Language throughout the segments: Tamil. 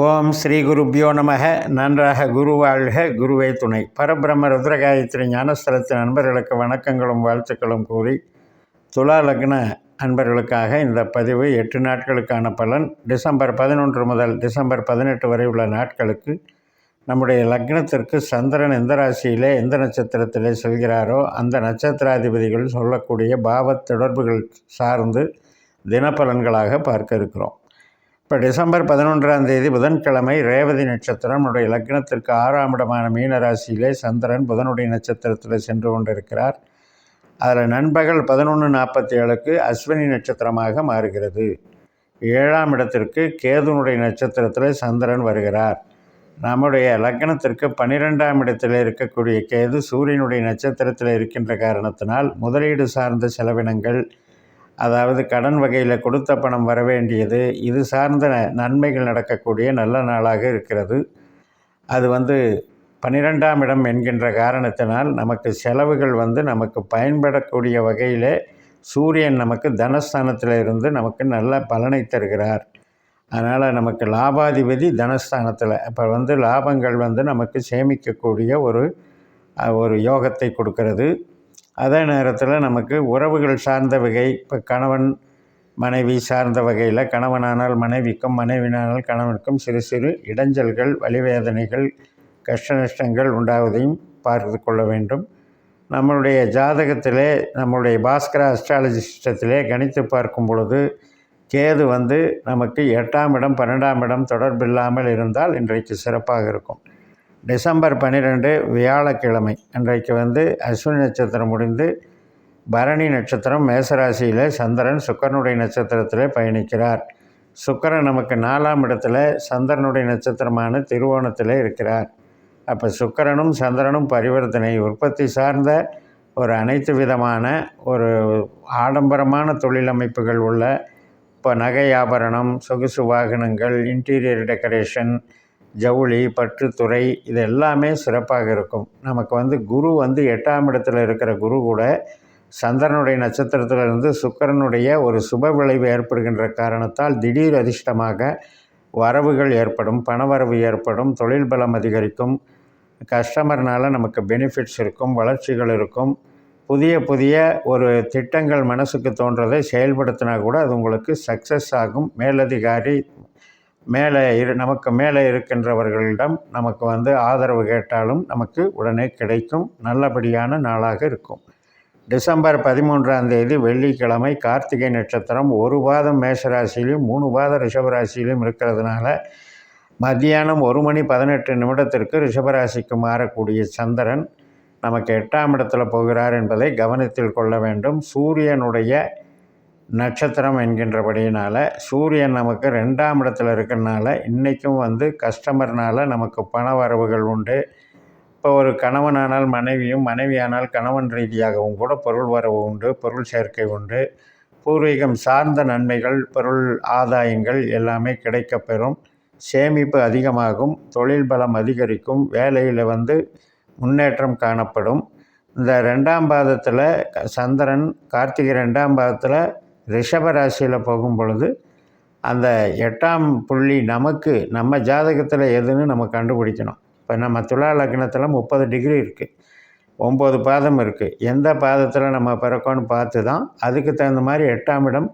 ஓம் ஸ்ரீ குருப்பியோ நமக. நன்றாக குரு வாழ்க குருவே துணை. பரபிரம்ம ருத்ரகாயத்ரி ஞானஸ்தலத்தின் நண்பர்களுக்கு வணக்கங்களும் வாழ்த்துக்களும் கூறி துலா லக்ன அன்பர்களுக்காக இந்த பதிவு எட்டு நாட்களுக்கான பலன். டிசம்பர் பதினொன்று முதல் டிசம்பர் பதினெட்டு வரை உள்ள நாட்களுக்கு நம்முடைய லக்னத்திற்கு சந்திரன் எந்த ராசியிலே எந்த நட்சத்திரத்திலே செல்கிறாரோ அந்த நட்சத்திராதிபதிகள் சொல்லக்கூடிய பாவத் தொடர்புகள் சார்ந்து தினப்பலன்களாக பார்க்க இருக்கிறோம். இப்போ டிசம்பர் பதினொன்றாம் தேதி புதன்கிழமை ரேவதி நட்சத்திரம் நம்முடைய லக்னத்திற்கு ஆறாம் இடமான மீனராசியிலே சந்திரன் புதனுடைய நட்சத்திரத்தில் சென்று கொண்டிருக்கிறார். அதில் நண்பகல் பதினொன்று நாற்பத்தி ஏழுக்கு அஸ்வினி நட்சத்திரமாக மாறுகிறது. ஏழாம் இடத்திற்கு கேதுனுடைய நட்சத்திரத்தில் சந்திரன் வருகிறார். நம்முடைய லக்னத்திற்கு பன்னிரெண்டாம் இடத்தில் இருக்கக்கூடிய கேது சூரியனுடைய நட்சத்திரத்தில் இருக்கின்ற காரணத்தினால் முதலீடு சார்ந்த செலவினங்கள் அதாவது கடன் வகையில் கொடுத்த பணம் வர வேண்டியது இது சார்ந்த நன்மைகள் நடக்கக்கூடிய நல்ல நாளாக இருக்கிறது. அது வந்து பன்னிரெண்டாம் இடம் என்கின்ற காரணத்தினால் நமக்கு செலவுகள் வந்து நமக்கு பயன்படக்கூடிய வகையிலே சூரியன் நமக்கு தனஸ்தானத்தில் இருந்து நமக்கு நல்ல பலனை தருகிறார். அதனால் நமக்கு லாபாதிபதி தனஸ்தானத்தில் இப்போ வந்து லாபங்கள் வந்து நமக்கு சேமிக்கக்கூடிய ஒரு ஒரு யோகத்தை கொடுக்கிறது. அதே நேரத்தில் நமக்கு உறவுகள் சார்ந்த வகை இப்போ கணவன் மனைவி சார்ந்த வகையில் கணவனானால் மனைவிக்கும் மனைவினானால் கணவனுக்கும் சிறு சிறு இடைஞ்சல்கள் வழிவேதனைகள் கஷ்ட நஷ்டங்கள் உண்டாவதையும் பார்த்து கொள்ள வேண்டும். நம்மளுடைய ஜாதகத்திலே நம்மளுடைய பாஸ்கர அஸ்ட்ராலஜி சிஸ்டத்திலே கணித்து பார்க்கும் பொழுது கேது வந்து நமக்கு எட்டாம் இடம் பன்னெண்டாம் இடம் தொடர்பில்லாமல் இருந்தால் இன்றைக்கு சிறப்பாக இருக்கும். டிசம்பர் பன்னிரெண்டு வியாழக்கிழமை அன்றைக்கு வந்து அஸ்வினி நட்சத்திரம் முடிந்து பரணி நட்சத்திரம் மேசராசியில் சந்திரன் சுக்கரனுடைய நட்சத்திரத்தில் பயணிக்கிறார். சுக்கரன் நமக்கு நாலாம் இடத்துல சந்திரனுடைய நட்சத்திரமான திருவோணத்தில் இருக்கிறார். அப்போ சுக்கரனும் சந்திரனும் பரிவர்த்தனை உற்பத்தி சார்ந்த ஒரு அனைத்து விதமான ஒரு ஆடம்பரமான தொழிலமைப்புகள் உள்ள இப்போ நகை ஆபரணம் சொகுசு வாகனங்கள் இன்டீரியர் டெக்கரேஷன் ஜவுளி பற்றுத்துறை இது எல்லாமே சிறப்பாக இருக்கும். நமக்கு வந்து குரு வந்து எட்டாம் இடத்துல இருக்கிற குரு கூட சந்திரனுடைய நட்சத்திரத்திலிருந்து சுக்கரனுடைய ஒரு சுப விளைவு ஏற்படுகின்ற காரணத்தால் திடீர் அதிர்ஷ்டமாக வரவுகள் ஏற்படும் பணவரவு ஏற்படும் தொழில் பலம் அதிகரிக்கும் கஸ்டமர்னால் நமக்கு பெனிஃபிட்ஸ் இருக்கும் வளர்ச்சிகள் இருக்கும். புதிய புதிய ஒரு திட்டங்கள் மனசுக்கு தோன்றதை செயல்படுத்தினா கூட அது உங்களுக்கு சக்ஸஸ் ஆகும். மேலதிகாரி மேலே இரு நமக்கு மேலே இருக்கின்றவர்களிடம் நமக்கு வந்து ஆதரவு கேட்டாலும் நமக்கு உடனே கிடைக்கும். நல்லபடியான நாளாக இருக்கும். டிசம்பர் பதிமூன்றாம் தேதி வெள்ளிக்கிழமை கார்த்திகை நட்சத்திரம் ஒரு பாதம் மேஷராசியிலும் மூணு பாதம் ரிஷபராசியிலும் இருக்கிறதுனால மத்தியானம் ஒரு மணி பதினெட்டு நிமிடத்திற்கு ரிஷபராசிக்கு மாறக்கூடிய சந்திரன் நமக்கு எட்டாம் இடத்துல போகிறார் என்பதை கவனத்தில் கொள்ள வேண்டும். சூரியனுடைய நட்சத்திரம் என்கின்றபடியினால் சூரியன் நமக்கு ரெண்டாம் இடத்துல இருக்கிறனால இன்றைக்கும் வந்து கஸ்டமர்னால் நமக்கு பண வரவுகள் உண்டு. இப்போ ஒரு கணவனானால் மனைவியும் மனைவியானால் கணவன் ரீதியாகவும் கூட பொருள் வரவு உண்டு பொருள் சேர்க்கை உண்டு. பூர்வீகம் சார்ந்த நன்மைகள் பொருள் ஆதாயங்கள் எல்லாமே கிடைக்கப்பெறும் சேமிப்பு அதிகமாகும் தொழில் பலம் அதிகரிக்கும் வேலையில் வந்து முன்னேற்றம் காணப்படும். இந்த ரெண்டாம் பாதத்தில் சந்திரன் கார்த்திகை ரெண்டாம் பாதத்தில் ரிஷப ராசியில் போகும் பொழுது அந்த எட்டாம் புள்ளி நமக்கு நம்ம ஜாதகத்தில் எதுன்னு நம்ம கண்டுபிடிக்கணும். இப்போ நம்ம துலா லக்னத்தில் முப்பது டிகிரி இருக்குது ஒம்பது பாதம் இருக்குது எந்த பாதத்தில் நம்ம பிறக்கோன்னு பார்த்து தான் அதுக்கு தகுந்த மாதிரி எட்டாம் இடம்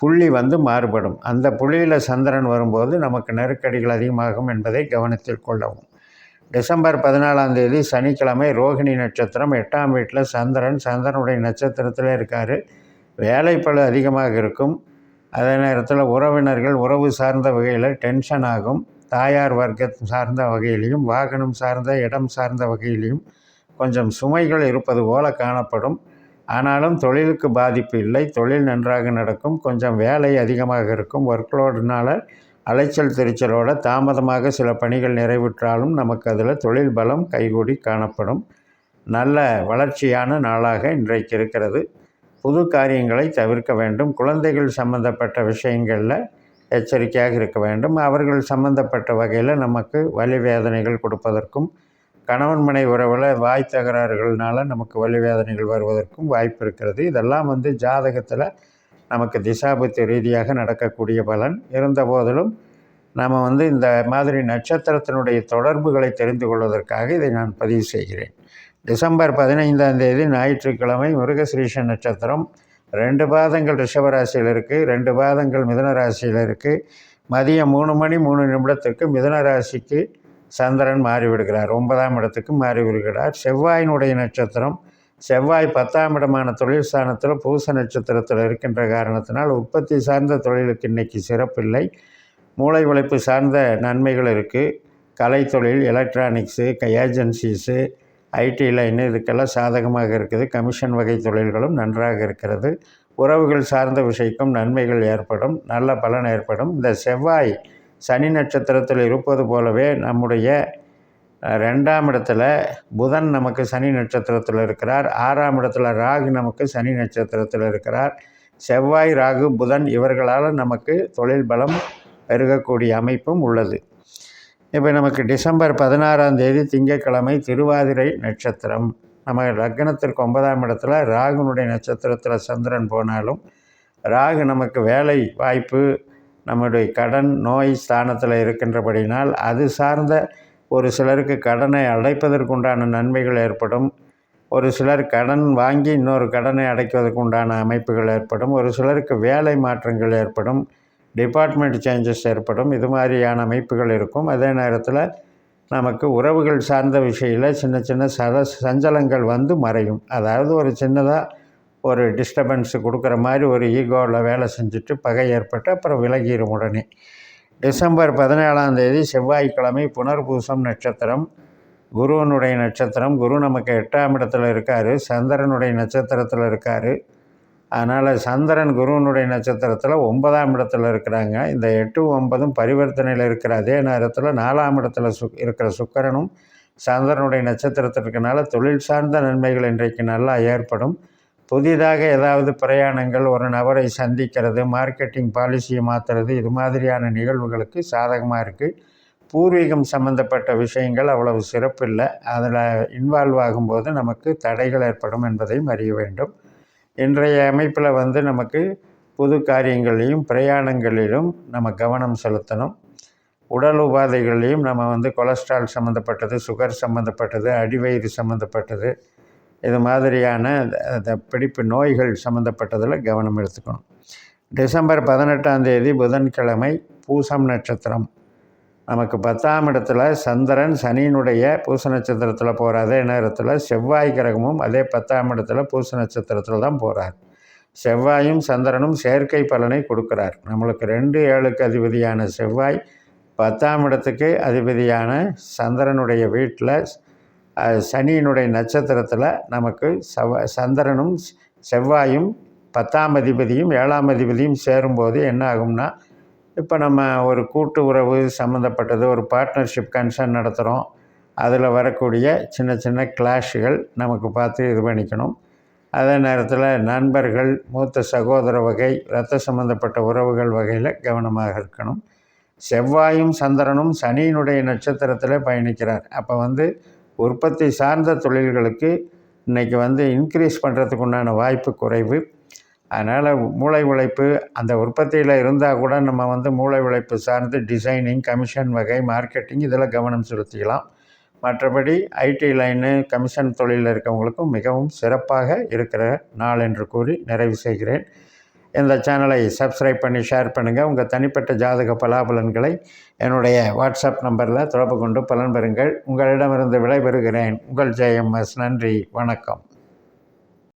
புள்ளி வந்து மாறுபடும். அந்த புள்ளியில் சந்திரன் வரும்போது நமக்கு நெருக்கடிகள் அதிகமாகும் என்பதை கவனத்தில் கொள்ளவும். டிசம்பர் பதினாலாம் தேதி சனிக்கிழமை ரோகிணி நட்சத்திரம். எட்டாம் வீட்டில் சந்திரன். சந்திரனுடைய நட்சத்திரத்தில் இருக்கார். வேலைப்பளு அதிகமாக இருக்கும். அதே நேரத்தில் உறவினர்கள் உறவு சார்ந்த வகையில் டென்ஷன் ஆகும். தாயார் வர்க்கம் சார்ந்த வகையிலையும் வாகனம் சார்ந்த இடம் சார்ந்த வகையிலையும் கொஞ்சம் சுமைகள் இருப்பது போல காணப்படும். ஆனாலும் தொழிலுக்கு பாதிப்பு இல்லை. தொழில் நன்றாக நடக்கும். கொஞ்சம் வேலை அதிகமாக இருக்கும். ஒர்க்லோடுனால் அலைச்சல் திருச்சலோட தாமதமாக சில பணிகள் நிறைவுற்றாலும் நமக்கு அதில் தொழில் பலம் கைகூடி காணப்படும். நல்ல வளர்ச்சியான நாளாக இன்றைக்கு இருக்கிறது. புது காரியங்களை தவிர்க்க வேண்டும். குழந்தைகள் சம்பந்தப்பட்ட விஷயங்களில் எச்சரிக்கையாக இருக்க வேண்டும். அவர்கள் சம்பந்தப்பட்ட வகையில் நமக்கு வலி வேதனைகள் கொடுப்பதற்கும் கணவன் மனை உறவில் வாய் தகராறுகள்னால நமக்கு வலி வேதனைகள் வருவதற்கும் வாய்ப்பு இருக்கிறது. இதெல்லாம் வந்து ஜாதகத்தில் நமக்கு திசாபுத்தி ரீதியாக நடக்கக்கூடிய பலன் இருந்த போதிலும் நாம் வந்து இந்த மாதிரி நட்சத்திரத்தினுடைய தொடர்புகளை தெரிந்து கொள்வதற்காக இதை நான் பதிவு செய்கிறேன். டிசம்பர் பதினைந்தாம் தேதி ஞாயிற்றுக்கிழமை மிருகசிரீஷ நட்சத்திரம். ரெண்டு பாதங்கள் ரிஷபராசியில் இருக்குது ரெண்டு பாதங்கள் மிதன ராசியில் இருக்குது மதியம் மூணு மணி மூணு நிமிடத்துக்கு மிதன ராசிக்கு சந்திரன் மாறிவிடுகிறார். ஒன்பதாம் இடத்துக்கு மாறிவிடுகிறார். செவ்வாயினுடைய நட்சத்திரம் செவ்வாய் பத்தாம் இடமான தொழில் ஸ்தானத்தில் பூச நட்சத்திரத்தில் இருக்கின்ற காரணத்தினால் உற்பத்தி சார்ந்த தொழிலுக்கு இன்றைக்கி சிறப்பில்லை. மூளை உழைப்பு சார்ந்த நன்மைகள் இருக்குது கலைத்தொழில் எலக்ட்ரானிக்ஸு ஏஜென்சிஸு ஐடி லைனு இதுக்கெல்லாம் சாதகமாக இருக்குது? கமிஷன் வகை தொழில்களும் நன்றாக இருக்கிறது. உறவுகள் சார்ந்த விஷயக்கும் நன்மைகள் ஏற்படும். நல்ல பலன் ஏற்படும். இந்த செவ்வாய் சனி நட்சத்திரத்தில் இருப்பது போலவே நம்முடைய ரெண்டாம் இடத்துல புதன் நமக்கு சனி நட்சத்திரத்தில் இருக்கிறார். ஆறாம் இடத்துல ராகு நமக்கு சனி நட்சத்திரத்தில் இருக்கிறார். செவ்வாய் ராகு புதன் இவர்களால் நமக்கு தொழில் பலம் பெருகக்கூடிய அமைப்பும் உள்ளது. இப்போ நமக்கு டிசம்பர் பதினாறாம் தேதி திங்கட்கிழமை திருவாதிரை நட்சத்திரம். நம்ம லக்னத்திற்கு ஒன்பதாம் இடத்துல ராகுனுடைய நட்சத்திரத்தில் சந்திரன் போனாலும் ராகு நமக்கு வேலை வாய்ப்பு நம்முடைய கடன் நோய் ஸ்தானத்தில் இருக்கின்றபடினால் அது சார்ந்த ஒரு சிலருக்கு கடனை அடைப்பதற்குண்டான நன்மைகள் ஏற்படும். ஒரு சிலர் கடன் வாங்கி இன்னொரு கடனை அடைப்பதற்கு உண்டான அமைப்புகள் ஏற்படும். ஒரு சிலருக்கு வேலை மாற்றங்கள் ஏற்படும். டிபார்ட்மெண்ட் சேஞ்சஸ் ஏற்படும். இது மாதிரியான அமைப்புகள் இருக்கும். அதே நேரத்தில் நமக்கு உறவுகள் சார்ந்த விஷயத்தில் சின்ன சின்ன சத சஞ்சலங்கள் வந்து மறையும். அதாவது ஒரு சின்னதாக ஒரு டிஸ்டர்பன்ஸு கொடுக்குற மாதிரி ஒரு ஈகோவில் வேலை செஞ்சுட்டு பகை ஏற்பட்டு அப்புறம் விலகிடும் உடனே. டிசம்பர் பதினேழாம் தேதி செவ்வாய்க்கிழமை புனர்பூசம் நட்சத்திரம். குருவனுடைய நட்சத்திரம். குரு நமக்கு எட்டாம் இடத்துல இருக்கார். சந்திரனுடைய நட்சத்திரத்தில் இருக்கார். அதனால் சந்திரன் குருவனுடைய நட்சத்திரத்தில் ஒன்பதாம் இடத்துல இருக்கிறாங்க. இந்த எட்டு ஒன்பதும் பரிவர்த்தனையில் இருக்கிற அதே நேரத்தில் நாலாம் இடத்துல சு இருக்கிற சுக்கரனும் சந்திரனுடைய நட்சத்திரத்தில் தொழில் சார்ந்த நன்மைகள் இன்றைக்கு நல்லா ஏற்படும். புதிதாக ஏதாவது பிரயாணங்கள் ஒரு நபரை சந்திக்கிறது மார்க்கெட்டிங் பாலிசியை மாற்றுறது இது மாதிரியான நிகழ்வுகளுக்கு சாதகமாக இருக்குது பூர்வீகம் சம்மந்தப்பட்ட விஷயங்கள் அவ்வளவு சிறப்பில்லை. அதில் இன்வால்வ் ஆகும்போது நமக்கு தடைகள் ஏற்படும் என்பதையும் அறிய வேண்டும். இன்றைய அமைப்பில் வந்து நமக்கு புது காரியங்களையும் பிரயாணங்களிலும் நம்ம கவனம் செலுத்தணும். உடல் உபாதைகள்லேயும் நம்ம வந்து கொலஸ்ட்ரால் சம்மந்தப்பட்டது சுகர் சம்மந்தப்பட்டது அடிவயிறு சம்மந்தப்பட்டது இது மாதிரியான இந்த பிடிப்பு நோய்கள் சம்மந்தப்பட்டதில் கவனம் எடுத்துக்கணும். டிசம்பர் பதினெட்டாம் தேதி புதன்கிழமை பூசம் நட்சத்திரம். நமக்கு பத்தாம் இடத்துல சந்திரன் சனியினுடைய பூச நட்சத்திரத்தில் போகிற அதே நேரத்தில் செவ்வாய் கிரகமும் அதே பத்தாம் இடத்துல பூச நட்சத்திரத்தில் தான் போகிறார் செவ்வாயும் சந்திரனும் செயற்கை பலனை கொடுக்குறார். நம்மளுக்கு ரெண்டு ஏழுக்கு அதிபதியான செவ்வாய் பத்தாம் இடத்துக்கு அதிபதியான சந்திரனுடைய வீட்டில் சனியினுடைய நட்சத்திரத்தில் நமக்கு செவ்வ சந்திரனும் செவ்வாயும் பத்தாம் அதிபதியும் ஏழாம் அதிபதியும் சேரும்போது என்ன ஆகும்னா இப்போ நம்ம ஒரு கூட்டு உறவு சம்மந்தப்பட்டது ஒரு பார்ட்னர்ஷிப் கன்சர்ன் நடத்துகிறோம் அதில் வரக்கூடிய சின்ன சின்ன கிளாஷுகள் நமக்கு பார்த்து இது பண்ணிக்கணும். அதே நேரத்தில் நண்பர்கள் மூத்த சகோதர வகை இரத்த சம்மந்தப்பட்ட உறவுகள் வகையில் கவனமாக இருக்கணும். செவ்வாயும் சந்திரனும் சனியினுடைய நட்சத்திரத்தில் பயணிக்கிறார். அப்போ வந்து உற்பத்தி சார்ந்த தொழில்களுக்கு இன்றைக்கி வந்து இன்க்ரீஸ் பண்ணுறதுக்கு உண்டான வாய்ப்பு குறைவு. அதனால் மூளை உழைப்பு அந்த உற்பத்தியில் இருந்தால் கூட நம்ம வந்து மூளை உழைப்பு சார்ந்து டிசைனிங் கமிஷன் வகை மார்க்கெட்டிங் இதில் கவனம் செலுத்திக்கலாம். மற்றபடி ஐடி லைனு கமிஷன் தொழிலில் இருக்கவங்களுக்கும் மிகவும் சிறப்பாக இருக்கிற நாள் என்று கூறி நிறைவு செய்கிறேன். இந்த சேனலை சப்ஸ்கிரைப் பண்ணி ஷேர் பண்ணுங்கள் உங்கள் தனிப்பட்ட ஜாதக பலாபலன்களை என்னுடைய வாட்ஸ்அப் நம்பரில் தொடர்பு கொண்டு பலன் பெறுங்கள். உங்களிடமிருந்து விடைபெறுகிறேன். உங்கள் ஜெயம்எஸ் நன்றி. வணக்கம்.